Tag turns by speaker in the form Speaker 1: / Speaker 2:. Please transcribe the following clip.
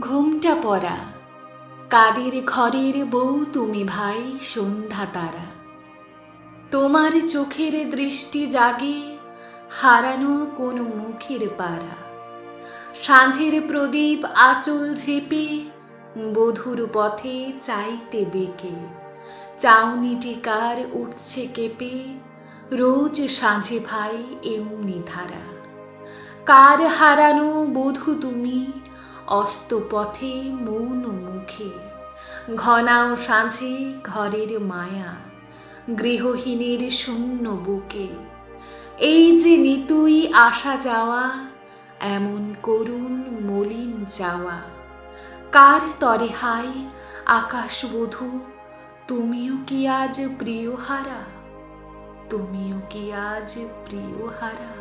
Speaker 1: ঘোমটা পরা কাদের ঘরের বউ তুমি ভাই, সন্ধ্যা তারা। তোমার চোখের দৃষ্টি জাগে হারানো কোন মুখের পাড়া। সাঁঝের প্রদীপ আঁচল ঝেপে বধুর পথে চাইতে বেকে। চাউনিটি কার উঠছে কেঁপে, রোজ সাঁঝে ভাই এমনি ধারা। কার হারানো বধু তুমি অস্ত পথে মৌন মুখে। ঘনাও সাঁঝে ঘরের মায়া, গৃহহীনের শূন্য বুকে। এই যে নিতুই আসা যাওয়া, এমন করুণ মলিন যাওয়া। কার তরে হাই আকাশবধূ, তুমিও কি আজ প্রিয় হারা তুমিও কি আজ প্রিয় হারা